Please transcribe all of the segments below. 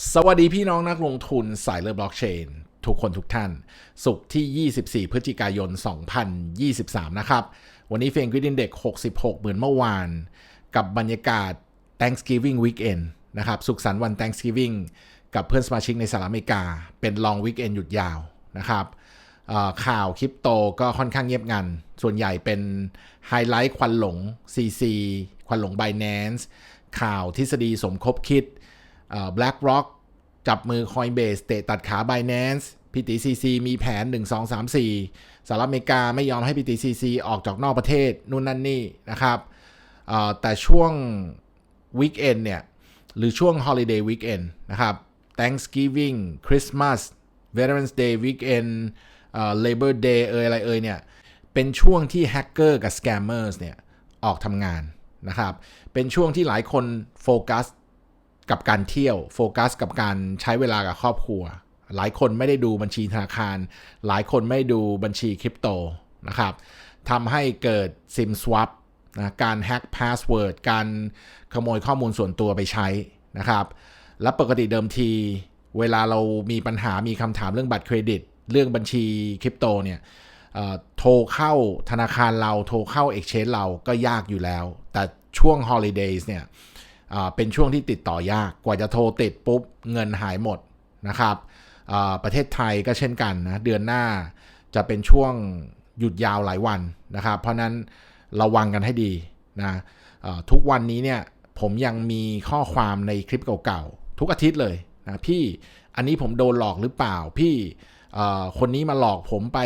สวัสดีพี่น้องนักลงทุนสายเลือบล็อกเชน ทุกคนทุกท่าน สุขที่ 24 พฤศจิกายน 2023 นะครับ วันนี้เฟงกิดินเด็ก 66 เหมือนเมื่อวาน กับบรรยากาศ Thanksgiving Weekend นะครับ สุขสันต์วัน Thanksgiving กับเพื่อนสมาชิกในสหรัฐอเมริกา เป็น Long Weekend หยุดยาวนะครับข่าวคริปโตก็ค่อนข้างเงียบงัน ส่วนใหญ่เป็นไฮไลท์ควันหลง CC ควันหลง Binance ข่าวทฤษฎีสมคบคิด BlackRock จับมือ Coinbase เตะตัดขา Binance พีตีซีซีมีแผน 1 2 3 4สหรัฐอเมริกาไม่ยอมให้พีตีซีซีออกจากนอกประเทศนู่นนั่นนี่นะครับแต่ช่วง Weekend เนี่ย หรือช่วง Holiday Weekend นะครับ Thanksgiving Christmas Veterans Day Weekend Labor Day เอยอะไรเอยเนี่ย เป็นช่วงที่แฮกเกอร์กับ Scammers เนี่ย ออกทำงานนะครับ เป็นช่วงที่หลายคนโฟกัส กับการเที่ยวโฟกัสกับการใช้เวลากับครอบครัว หลายคนไม่ได้ดูบัญชีธนาคาร หลายคนไม่ดูบัญชีคริปโตนะครับทำให้เกิดซิมสว a p นะการแฮ็กพาสเวิร์ดการขโมยข้อมูลส่วนตัวไปใช้นะครับ และปกติเดิมที เวลาเรามีปัญหามีคำถามเรื่องบัตรเครดิต เรื่องบัญชีคริปโตเนี่ยโทรเข้าธนาคารเราโทรเข้า Exchange เราก็ยากอยู่แล้ว แต่ช่วง Holidays เนี่ย เป็นช่วงที่ติดต่อยากกว่าจะโทรติดปุ๊บเงินหายหมดนะครับประเทศไทยก็เช่นกันนะเดือนหน้าจะเป็นช่วงหยุดยาวหลายวันนะครับ เพราะนั้นระวังกันให้ดีนะทุกวันนี้เนี่ยผมยังมีข้อความในคลิปเก่าๆ ทุกอาทิตย์เลยนะพี่อันนี้ผมโดนหลอกหรือเปล่าพี่คนนี้มาหลอกผมไป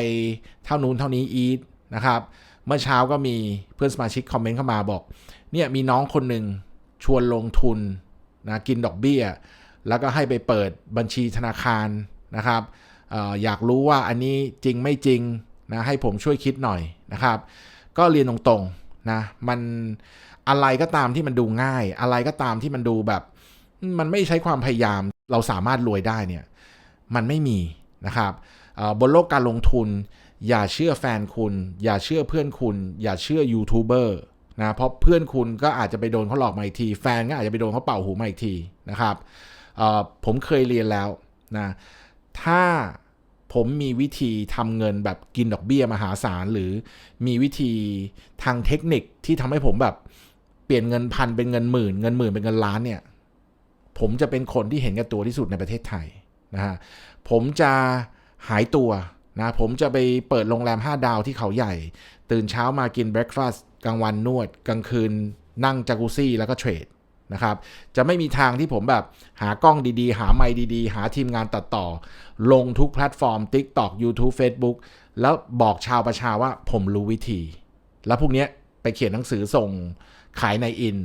เท่านู้นเท่านี้อีทนะครับ เมื่อเช้าก็มีเพื่อนสมาชิกคอมเมนต์เข้ามาบอกเนี่ยมีน้องคนหนึ่ง ชวนลงทุนนะกินดอกเบี้ย แล้วก็ให้ไปเปิดบัญชีธนาคารนะครับอออยากรู้ว่าอันนี้จริงไม่จริงนะให้ผมช่วยคิดหน่อยนะครับ ก็เรียนตรงๆนะมันอะไรก็ตามที่มันดูง่าย อะไรก็ตามที่มันดูแบบ มันไม่ใช้ความพยายามเราสามารถรวยได้เนี่ยมันไม่มีนะครับบนโลกการลงทุน อย่าเชื่อแฟนคุณ อย่าเชื่อเพื่อนคุณ อย่าเชื่อยูทูบเบอร์ นะเพราะเพื่อนคุณก็อาจจะไปโดนเขาหลอกมาอีกที แฟนก็อาจจะไปโดนเขาเป่าหูมาอีกทีนะครับผมเคยเรียนแล้วนะถ้าผมมีวิธีทำเงินแบบกินดอกเบี้ยมหาศาล หรือมีวิธีทางเทคนิคที่ทำให้ผมแบบเปลี่ยนเงินพันเป็นเงินหมื่น เงินหมื่นเป็นเงินล้านเนี่ย ผมจะเป็นคนที่เห็นแก่ตัวที่สุดในประเทศไทยนะฮะผมจะหายตัว นะผมจะไปเปิดโรงแรม 5 ดาวที่เขาใหญ่ ตื่นเช้ามากินเบรคฟาสต์กลางวันนวด กลางคืนนั่งจากุซี่แล้วก็เทรดนะครับจะไม่มีทางที่ผมแบบหากล้องดีๆ หาไมค์ดีๆ หาทีมงานตัดต่อ ลงทุกแพลตฟอร์ม TikTok YouTube Facebook แล้วบอกชาวประชาว่าผมรู้วิธี แล้วพวกนี้ไปเขียนหนังสือส่งขายในอิน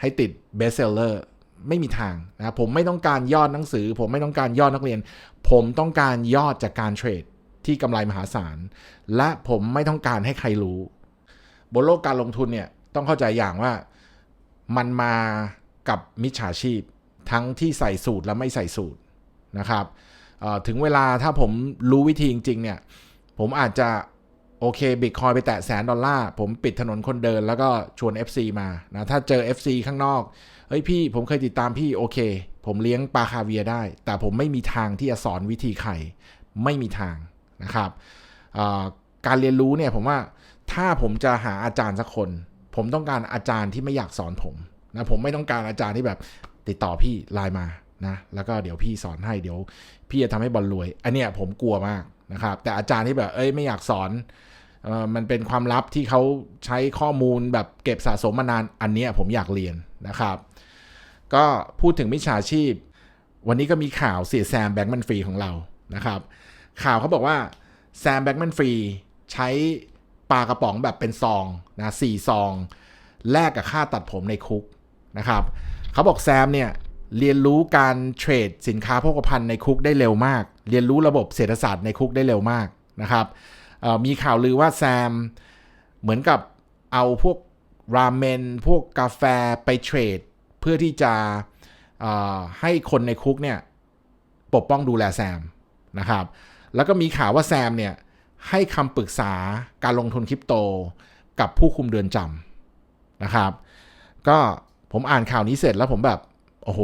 ให้ติดเบสเซลเลอร์ไม่มีทางนะผมไม่ต้องการยอดหนังสือ ผมไม่ต้องการยอดนักเรียน ผมต้องการยอดจากการเทรด ที่กำไรมหาศาล และผมไม่ต้องการให้ใครรู้ บนโลกการลงทุนเนี่ยต้องเข้าใจอย่างว่ามันมากับมิจฉาชีพ ทั้งที่ใส่สูตรและไม่ใส่สูตรนะครับถึงเวลาถ้าผมรู้วิธีจริง ๆ เนี่ย ผมอาจจะโอเคบิตคอยไปแตะแสนดอลลาร์ ผมปิดถนนคนเดินแล้วก็ชวน FC มานะถ้าเจอ FC ข้างนอก เฮ้ยพี่ผมเคยติดตามพี่โอเค ผมเลี้ยงปลาคาเวียได้ แต่ผมไม่มีทางที่จะสอนวิธีไข่ไม่มีทาง นะครับการเรียนรู้เนี่ยผมว่าถ้าผมจะหาอาจารย์สักคน ผมต้องการอาจารย์ที่ไม่อยากสอนผมนะผมไม่ต้องการอาจารย์ที่แบบติดต่อพี่ไลน์มานะแล้วก็เดี๋ยวพี่สอนให้เดี๋ยว พี่จะทำให้บอลรวย อันเนี้ยผมกลัวมากนะครับ แต่อาจารย์ที่แบบเอ้ยไม่อยากสอนออมันเป็นความลับที่เขาใช้ข้อมูลแบบเก็บสะสมมานานอันเนี้ยผมอยากเรียนนะครับ ก็พูดถึงมิจฉาชีพ วันนี้ก็มีข่าวเสียแซมแบงก์มันฟรีของเรานะครับ ข่าวเขาบอกว่าแซมแบงก์มันฟรีใช้ปลากระป๋องแบบเป็นซองนะสี่ซองแลกกับค่าตัดผมในคุกนะครับเขาบอกแซมเนี่ยเรียนรู้การเทรดสินค้าโภคภัณฑ์ในคุกได้เร็วมาก เรียนรู้ระบบเศรษฐศาสตร์ในคุกได้เร็วมากนะครับมีข่าวลือว่าแซมเหมือนกับเอาพวกราเมนพวกกาแฟไปเทรด เพื่อที่จะให้คนในคุกเนี่ยปกป้องดูแลแซมนะครับ แล้วก็มีข่าวว่าแซมเนี่ยให้คำปรึกษาการลงทุนคริปโตกับผู้คุมเดือนจำนะครับ ก็ผมอ่านข่าวนี้เสร็จแล้วผมแบบ โอ้โห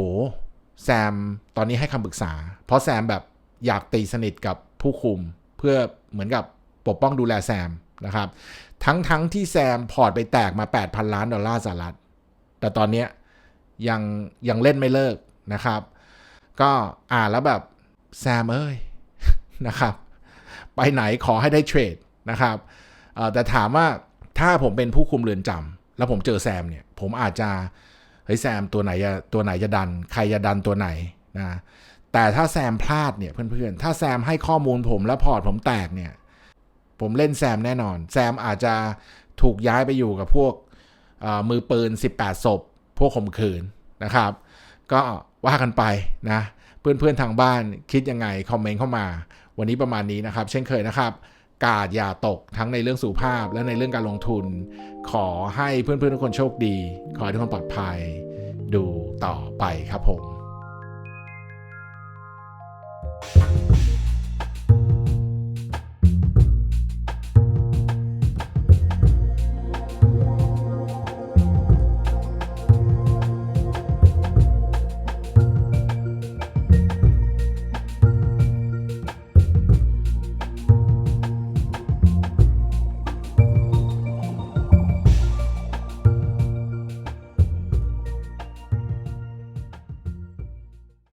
แซมตอนนี้ให้คำปรึกษา เพราะแซมแบบอยากตีสนิทกับผู้คุม เพื่อเหมือนกับปกป้องดูแลแซมนะครับ ทั้งทั้งที่แซมพอร์ตไปแตกมา 8,000 ล้านดอลลาร์สหรัฐ แต่ตอนนี้ยังยังเล่นไม่เลิกนะครับ ก็อ่านแล้วแบบแซมเอ้ย นะครับ ไปไหนขอให้ได้เทรดนะครับแต่ถามว่าถ้าผมเป็นผู้คุมเรือนจำแล้วผมเจอแซมเนี่ย ผมอาจจะเฮ้ยแซมตัวไหนจะตัวไหนจะดัน ใครจะดันตัวไหนนะแต่ถ้าแซมพลาดเนี่ยเพื่อนๆ ถ้าแซมให้ข้อมูลผมแล้วพอร์ตผมแตกเนี่ย ผมเล่นแซมแน่นอน แซมอาจจะถูกย้ายไปอยู่กับพวกมือปืน 18 ศพ พวกข่มขืนนะครับ ก็ว่ากันไปนะ เพื่อนๆทางบ้านคิดยังไง คอมเมนต์เข้ามาวันนี้ประมาณนี้นะครับ เช่นเคยนะครับกาดอย่าตกทั้งในเรื่องสุขภาพและในเรื่องการลงทุน ขอให้เพื่อนๆทุกคนโชคดี ขอให้ทุกคนปลอดภัย ดูต่อไปครับผม